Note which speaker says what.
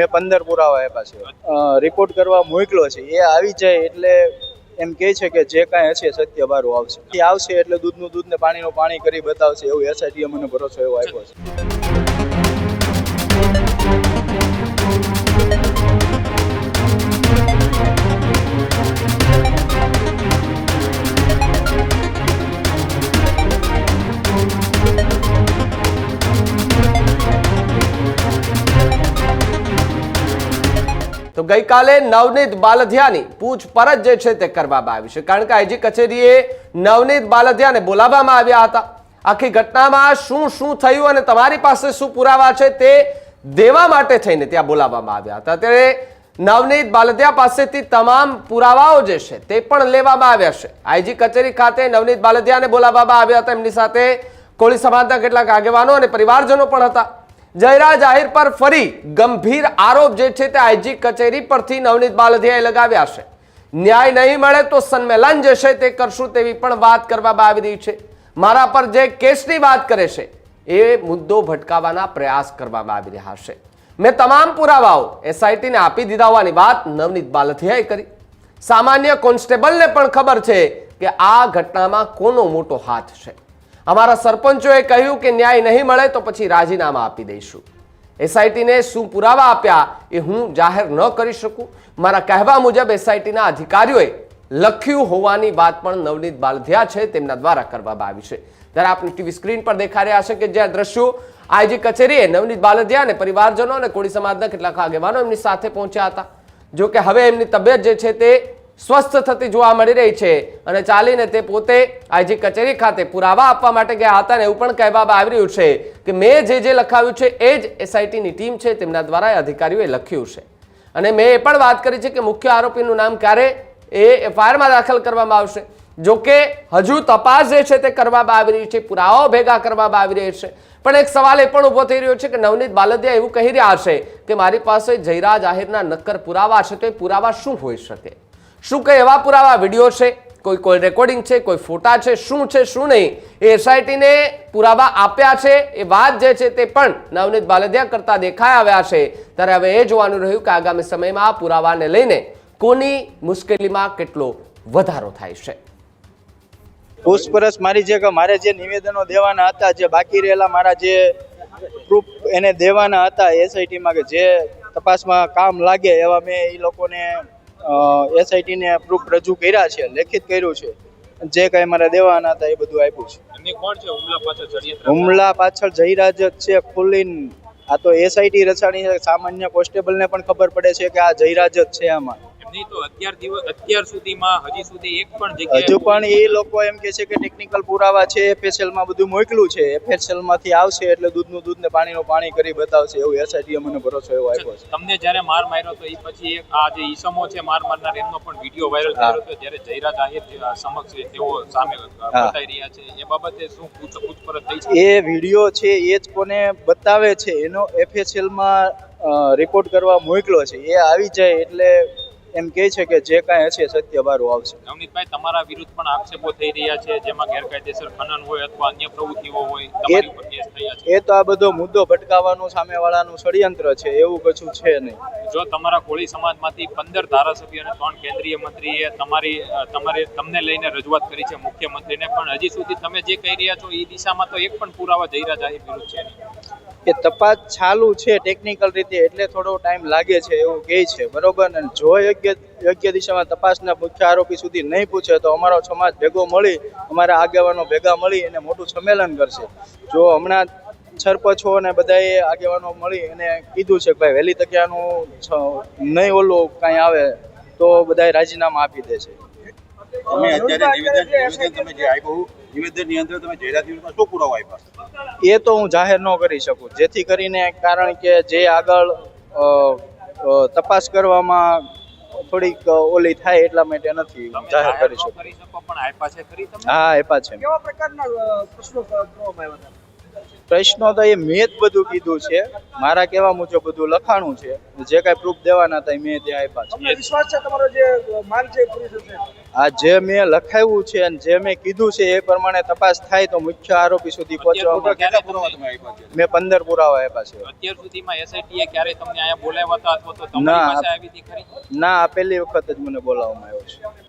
Speaker 1: મેં પંદર પુરાવા આપ્યા છે. રિપોર્ટ કરવા મોકલો છે. એ આવી જાય એટલે એમ કહે છે કે જે કાંઈ હશે સત્ય બારું આવશે. એ આવશે એટલે દૂધનું દૂધ ને પાણીનું પાણી કરી બતાવશે એવું એસઆઈટીએ મને ભરોસો એવો આપ્યો છે.
Speaker 2: તો ગઈકાલે નવનીત બાલધિયાની પૂછપરછ જે છે તે કરવામાં આવી છે. કારણ કે આઈજી કચેરીએ નવનીત બાલધિયાને બોલાવવામાં આવ્યા હતા. આખી ઘટનામાં શું શું થયું અને તમારી પાસે શું પુરાવા છે તે દેવા માટે થઈને ત્યાં બોલાવવામાં આવ્યા હતા. ત્યારે નવનીત બાલધિયા પાસેથી તમામ પુરાવાઓ જે છે તે પણ લેવામાં આવ્યા છે. આઈજી કચેરી ખાતે નવનીત બાલધિયાને બોલાવવામાં આવ્યા હતા. એમની સાથે કોળી સમાજના કેટલાક આગેવાનો અને પરિવારજનો પણ હતા. જયરાજ જાહેર પર ફરી ગંભીર આરોપ જે છે તે આઈજી કચેરી પરથી નવનીત બાલધિયાએ લગાવ્યા છે. ન્યાય નહીં મળે તો સંમેલન જશે તે કરશું તેવી પણ વાત કરવામાં આવી રહી છે. મારા પર જે કેસની વાત કરે છે, એ મુદ્દો ભટકાવવાના પ્રયાસ કરવામાં આવી રહ્યા છે. મેં તમામ પુરાવાઓ એસઆઈટીને આપી દીધા હોવાની વાત નવનીત બાલધિયાએ કરી. સામાન્ય કોન્સ્ટેબલને પણ ખબર છે કે આ ઘટનામાં કોનો મોટો હાથ છે. અમારા સરપંચોએ કહ્યું કે ન્યાય નહીં મળે તો પછી રાજીનામા આપી દઈશું. એસઆઈટીને શું પુરાવા આપ્યા એ હું જાહેર ન કરી શકું. મારા કહેવા મુજબ એસઆઈટીના અધિકારીઓએ લખ્યું હોવાની વાત પણ નવનીત બાલધિયા છે, તેમના દ્વારા કરવામાં આવી છે. ત્યારે આપની ટીવી સ્ક્રીન પર દેખા રહ્યા છે કે જ્યાં દ્રશ્યો આઈજી કચેરીએ નવનીત બાલધિયા અને પરિવારજનો અને કોળી સમાજના કેટલાક આગેવાનો એમની સાથે પહોંચ્યા હતા. જો કે હવે એમની તબિયત જે છે તે સ્વસ્થ થતી જોવા મળી રહી છે અને ચાલીને તે પોતે આઈજી કચેરી ખાતે પુરાવા આપવા માટે ગયા હતા ને એવું પણ કહેવામાં આવી રહ્યું છે કે મેં જે જે લખાવ્યું છે એ જ એસઆઈટીની ટીમ છે, તેમના દ્વારા અધિકારીઓએ લખ્યું છે. અને મેં એ પણ વાત કરી છે કે મુખ્ય આરોપીનું નામ ક્યારે? એ એફઆઈઆરમાં દાખલ કરવામાં આવશે. જો કે હજુ તપાસ જે છે તે કરવામાં આવી રહી છે, પુરાવાઓ ભેગા કરવામાં આવી રહી છે. પણ એક સવાલ એ પણ ઊભો થઈ રહ્યો છે કે નવનીત બાલદિયા એવું કહી રહ્યા છે કે મારી પાસે જયરાજ આહિરના નક્કર પુરાવા છે તો એ પુરાવા શું હોઈ શકે? શું કંઈ એવા પુરાવા વીડિયો છે? કોઈ કોઈ રેકોર્ડિંગ છે, કોઈ ફોટા છે, શું છે, શું નહીં? એ એસઆઈટીને પુરાવા આપ્યા છે. એ વાત જે છે તે પણ નવનીત બાલદિયા કરતા દેખાઈ આવ્યા છે. ત્યારે હવે એ જોવાનું રહ્યું કે આગામી સમયમાં પુરાવાને લઈને કોની મુશ્કેલીમાં કેટલો વધારો થાય છે.
Speaker 1: પૂછપરછ મારી જે કે મારે જે નિવેદનો દેવાના હતા, જે બાકી રહેલા મારા જે પ્રૂફ એને દેવાના હતા એસઆઈટીમાં કે જે તપાસમાં કામ લાગે એવા મેં એ લોકોને એસઆઈટીને પ્રૂફ રજૂ કર્યા છે લેખિત કર્યું છે. જે કાંઈ મારે દેવાના હતા એ બધું આપ્યું છે.
Speaker 3: હુમલા પાછળ ષડયંત્ર
Speaker 1: હુમલા જયરાજ જ છે ખુલ્લીન આ તો એસઆઈટી રચાણી છે સામાન્ય કોન્સ્ટેબલને પણ ખબર પડે છે કે આ જયરાજ જ છે આમાં.
Speaker 3: એમની તો અત્યાર દિવસ અત્યાર સુધીમાં હજી સુધી એક પણ જગ્યાએ
Speaker 1: હજુ પણ એ લોકો એમ કે છે કે ટેકનિકલ પુરાવા છે એફએસએલમાં બધું મોકલું છે એફએસએલમાંથી આવશે એટલે દૂધનું દૂધ ને પાણીનું પાણી કરી બતાવશે એવું એસઆઈટી મને ભરોસો એવો આપ્યો છે.
Speaker 3: તમને જ્યારે માર માર્યો તો એ પછી એક આ જે ઈસમો છે માર મારનાર એમનો પણ વીડિયો વાયરલ થયો હતો જ્યારે જયરા આહિર જે સમક્ષ તેઓ સામે બતાવી રહ્યા છે એ બાબતે શું પૂછ પૂછપરછ થઈ છે?
Speaker 1: એ વીડિયો છે એ જ કોને બતાવે છે એનો એફએસએલમાં રિપોર્ટ કરવા મોકલો છે. એ આવી જાય એટલે એમ કહે છે કે જે કાંઈ હશે સત્ય બારું આવશે.
Speaker 3: નવનીતભાઈ તમારા વિરુદ્ધ પણ આક્ષેપો થઈ રહ્યા છે જેમાં ગેરકાયદેસર ખનન હોય અથવા અન્ય પ્રવૃત્તિઓ હોય તમારી ઉપર કેસ થયા છે.
Speaker 1: એ તો આ બધો મુદ્દો ભટકાવવાનું સામેવાળાનું ષડયંત્ર છે એવું કશું છે નહીં.
Speaker 3: જો તમારા કોળી સમાજમાંથી પંદર ધારાસભ્ય અને ત્રણ કેન્દ્રીય મંત્રીએ તમારી તમારે તમને લઈને રજૂઆત કરી છે મુખ્યમંત્રીને પણ હજી સુધી તમે જે કહી રહ્યા છો એ દિશામાં તો એક પણ પુરાવા જઈ રહ્યા જાહેર વિરુદ્ધ છે
Speaker 1: કે તપાસ ચાલુ છે ટેકનિકલ રીતે એટલે થોડો ટાઈમ લાગે છે એવું કહે છે. બરોબર? ને જો યોગ્ય યોગ્ય દિશામાં તપાસના મુખ્ય આરોપી સુધી નહીં પૂછે તો અમારો સમાજ ભેગો મળી, અમારા આગેવાનો ભેગા મળી અને મોટું સંમેલન કરશે. જો હમણાં સરપંચો અને બધાએ આગેવાનો મળી અને કીધું છે કે ભાઈ વહેલી તકિયાનું નહીં ઓલું કાંઈ આવે તો બધાએ રાજીનામા આપી દે છે
Speaker 4: તમે અત્યારે નિવેદન નિવેદન તમે જે આપ્યું નિવેદનની અંદર તમે જયરાજ વિરુદ્ધમાં શું પુરાવો આપ્યા?
Speaker 1: એ તો હું જાહેર ન કરી શકું. જેથી કરીને કારણ કે જે આગળ તપાસ કરવામાં થોડીક ઓલી થાય એટલા માટે નથી જાહેર કરી શકું. હા આપ્યા છે.
Speaker 5: કેવા પ્રકારના પ્રશ્નો
Speaker 1: તો એ મેં જ બધું કીધું છે. મારા કહેવા મુજબ બધું લખાણું છે. જે કાંઈ પ્રૂફ દેવાના હતા એ મેં ત્યાં આપ્યા છે.
Speaker 5: વિશ્વાસ છે તમારો જે માલ છે પૂરી થશે?
Speaker 1: આ જે મેં લખાવ્યું છે અને જે મેં કીધું છે એ પ્રમાણે તપાસ થાય તો મુખ્ય આરોપી સુધી
Speaker 4: છે?
Speaker 1: મેં પંદર પુરાવા આપ્યા છે.
Speaker 3: અત્યાર સુધીમાં એસઆઈટી ક્યારે તમને અહીંયા બોલાવ્યા હતા અથવા તો
Speaker 1: ના. ના આ પહેલી વખત જ મને બોલાવવામાં આવ્યો છે.